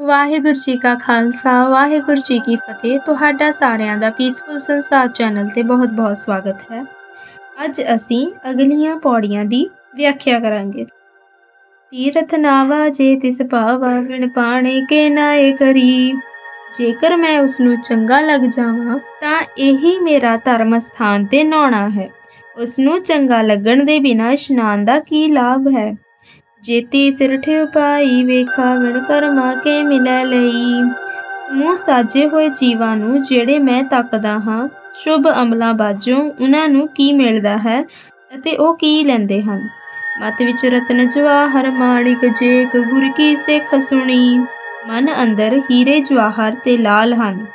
ਵਾਹਿਗੁਰੂ ਜੀ ਕਾ ਖਾਲਸਾ, ਵਾਹਿਗੁਰੂ ਜੀ ਕੀ ਫਤਿਹ। ਤੁਹਾਡਾ ਸਾਰਿਆਂ ਦਾ ਪੀਸਫੁਲ ਸੰਸਾਰ ਚੈਨਲ ਤੇ ਬਹੁਤ-ਬਹੁਤ ਸਵਾਗਤ ਹੈ। ਅੱਜ ਅਸੀਂ ਅਗਲੀਆਂ ਪੌੜੀਆਂ ਦੀ ਵਿਆਖਿਆ ਕਰਾਂਗੇ। ਤੀਰਥ ਨਾਵਾ ਜੇ ਤਿਸ ਭਾਵਾ ਵਿਣ ਪਾਣੇ ਕੇ ਨਾਏ ਕਰੀ। ਜੇਕਰ ਮੈਂ ਉਸ ਨੂੰ ਚੰਗਾ ਲੱਗ ਜਾਵਾਂ, ਤਾਂ ਇਹੀ ਮੇਰਾ ਧਰਮ ਸਥਾਨ ਤੇ ਨਹਾਉਣਾ ਹੈ। ਉਸ ਨੂੰ ਚੰਗਾ ਲੱਗਣ ਦੇ ਬਿਨਾਂ ਇਸ਼ਨਾਨ ਦਾ ਕੀ ਲਾਭ ਹੈ? ਜੇਤੀ ਸਿਰ ਠਿਉ ਪਾਈ ਕਰਮਾ ਕੇ ਮਿਲੈ ਲਈ। ਸਮੂਹ ਸਾਜੇ ਹੋਏ ਜੀਵਾਂ ਨੂੰ ਜਿਹੜੇ ਮੈਂ ਤੱਕਦਾ ਹਾਂ, ਸ਼ੁਭ ਅਮਲਾਂ ਬਾਝੋਂ ਉਹਨਾਂ ਨੂੰ ਕੀ ਮਿਲਦਾ ਹੈ ਅਤੇ ਉਹ ਕੀ ਲੈਂਦੇ ਹਨ? ਮਤ ਵਿੱਚ ਰਤਨ ਜਵਾਹਰ, ਮਾਣਿਕ ਜੇਕ ਗੁਰ ਕੀ ਸਿੱਖ ਸੁਣੀ। ਮਨ ਅੰਦਰ ਹੀਰੇ ਜਵਾਹਰ ਤੇ ਲਾਲ ਹਨ।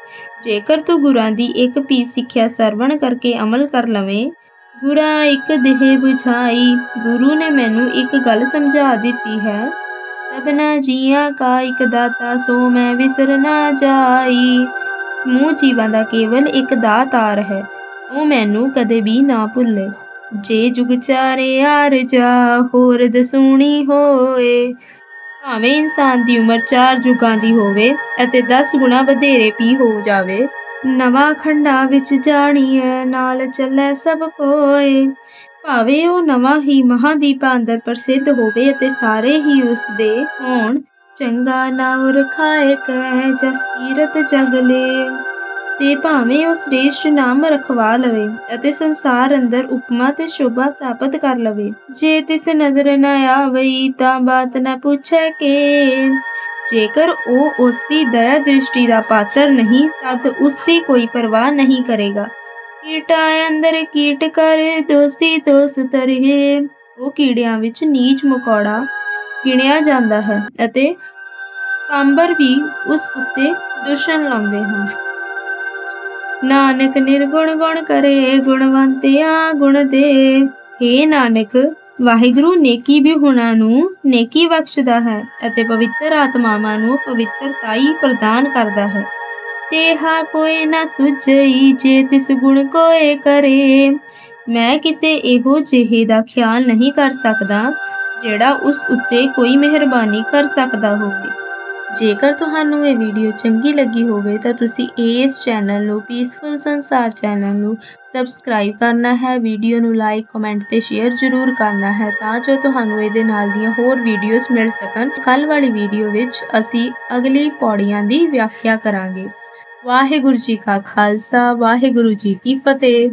ਜੇਕਰ ਤੂੰ ਗੁਰਾਂ ਦੀ ਇੱਕ ਪੀ ਸਿੱਖਿਆ ਸਰਵਣ ਕਰਕੇ ਅਮਲ ਕਰ ਲਵੇਂ ਗੁਰਾ ਇੱਕ ਦੇਹ 부ਝਾਈ ਗੁਰੂ ਨੇ ਮੈਨੂੰ ਇੱਕ ਗੱਲ ਸਮਝਾ ਦਿੱਤੀ ਹੈ। ਸਭਨਾ ਜੀਆਂ ਕਾ ਇੱਕ ਦਾਤਾ, ਸੋ ਮੈਂ ਵਿਸਰ ਨਾ ਜਾਈ। ਸਮੂਹ ਜੀਵਾਂ ਦਾ ਕੇਵਲ ਇੱਕ ਦਾਤਾਰ ਹੈ, ਉਹ ਮੈਨੂੰ ਕਦੇ ਵੀ ਨਾ ਭੁੱਲੇ। ਜੇ ਜੁਗ ਚਾਰੇ ਆਰ ਜਾ, ਹੋਰ ਦਸੂਣੀ ਹੋਏ। ਭਾਵੇਂ ਇਨਸਾਨ ਦੀ ਉਮਰ ਚਾਰ ਜੁਗਾਂ ਦੀ ਹੋਵੇ ਅਤੇ 10 ਗੁਣਾ ਵਧੇਰੇ ਪੀ ਹੋ ਜਾਵੇ ਨਵਾਂ ਖੰਡਾ ਵਿੱਚ ਜਾਣੀਐ, ਨਾਲ ਚੱਲੇ ਸਭ ਕੋਏ ਭਾਵੇਂ ਉਹ ਨਵਾਂ ਹੀ ਮਹਾਦੀਪਾਂ ਅੰਦਰ ਪ੍ਰਸਿੱਧ ਹੋਵੇ ਅਤੇ ਸਾਰੇ ਹੀ ਉਸ ਦੇ ਹੋਣ, ਚੰਗਾ ਨਾਮ ਰਖਾਏ ਕਹਿ ਜਸ ਕੀਰਤ ਜਗਲੇ ਤੇ ਭਾਵੇਂ ਉਹ ਸ੍ਰੇਸ਼ਟ ਨਾਮ ਰਖਵਾ ਲਵੇ ਅਤੇ ਸੰਸਾਰ ਅੰਦਰ ਉਪਮਾ ਤੇ ਸ਼ੋਭਾ ਪ੍ਰਾਪਤ ਕਰ ਲਵੇ, ਜੇ ਤਿਸ ਨਜ਼ਰ ਨਾ ਆਵਈ ਤਾਂ ਬਾਤ ਨਾ ਪੁੱਛੈ ਕੇ। ਜੇਕਰ ਉਹ ਉਸ ਦੀ ਦਇਆ ਦ੍ਰਿਸ਼ਟੀ ਦਾ ਪਾਤਰ ਨਹੀਂ ਤਦ ਉਸ ਦੀ ਕੋਈ ਪਰਵਾਹ ਨਹੀਂ ਕਰੇਗਾ। ਕੀਟਾ ਅੰਦਰ ਕੀਟ ਕਰ, ਦੋਸੀ ਦੋਸ ਤਰਹਿ। ਉਹ ਕੀੜਿਆਂ ਵਿੱਚ ਨੀਚ ਮਕੌੜਾ ਗਿਣਿਆ ਜਾਂਦਾ ਹੈ ਅਤੇ ਪਾਂਬਰ ਵੀ ਉਸ ਉੱਤੇ ਦੁਸ਼ਣ ਲਾਉਂਦੇ ਹਨ। ਨਾਨਕ ਨਿਰਗੁਣ ਗੁਣ ਕਰੇ, ਗੁਣਵੰਤਿਆ ਗੁਣ ਦੇ। ਹੇ ਨਾਨਕ ਵਾਹਿਗੁਰੂ ਨੇਕੀ ਵਿਹੁਣਾ ਨੂੰ ਨੇਕੀ ਬਖਸ਼ਦਾ ਹੈ ਅਤੇ ਪਵਿੱਤਰ ਆਤਮਾਵਾਂ ਨੂੰ ਪਵਿੱਤਰਤਾਈ ਪ੍ਰਦਾਨ ਕਰਦਾ ਹੈ। ਤੇਹਾ ਕੋਈ ਨਾ ਤੁਝਈ ਜੇ ਤਿਸ ਗੁਣ ਕੋਏ ਕਰੇ। ਮੈਂ ਕਿਤੇ ਇਹੋ ਜਿਹੇ ਦਾ ਖਿਆਲ ਨਹੀਂ ਕਰ ਸਕਦਾ, ਜਿਹੜਾ ਉਸ ਉੱਤੇ ਕੋਈ ਮਿਹਰਬਾਨੀ ਕਰ ਸਕਦਾ ਹੋਵੇ। ਜੇਕਰ ਤੁਹਾਨੂੰ ਇਹ ਵੀਡੀਓ ਚੰਗੀ ਲੱਗੀ ਹੋਵੇ ਤਾਂ ਤੁਸੀਂ ਇਸ ਚੈਨਲ ਨੂੰ ਪੀਸਫੁਲ ਸੰਸਾਰ ਚੈਨਲ ਨੂੰ ਸਬਸਕ੍ਰਾਈਬ ਕਰਨਾ ਹੈ ਵੀਡੀਓ ਨੂੰ ਲਾਈਕ ਕਮੈਂਟ ਤੇ ਸ਼ੇਅਰ ਜ਼ਰੂਰ ਕਰਨਾ ਹੈ ਤਾਂ ਜੋ ਤੁਹਾਨੂੰ ਇਹਦੇ ਨਾਲ ਦੀਆਂ ਹੋਰ ਵੀਡੀਓਜ਼ ਮਿਲ ਸਕਣ। ਕੱਲ ਵਾਲੀ ਵੀਡੀਓ ਵਿੱਚ ਅਸੀਂ ਅਗਲੀ ਪੌੜੀਆਂ ਦੀ ਵਿਆਖਿਆ ਕਰਾਂਗੇ। ਵਾਹਿਗੁਰੂ ਜੀ ਕਾ ਖਾਲਸਾ, ਵਾਹਿਗੁਰੂ ਜੀ ਕੀ ਫਤਿਹ।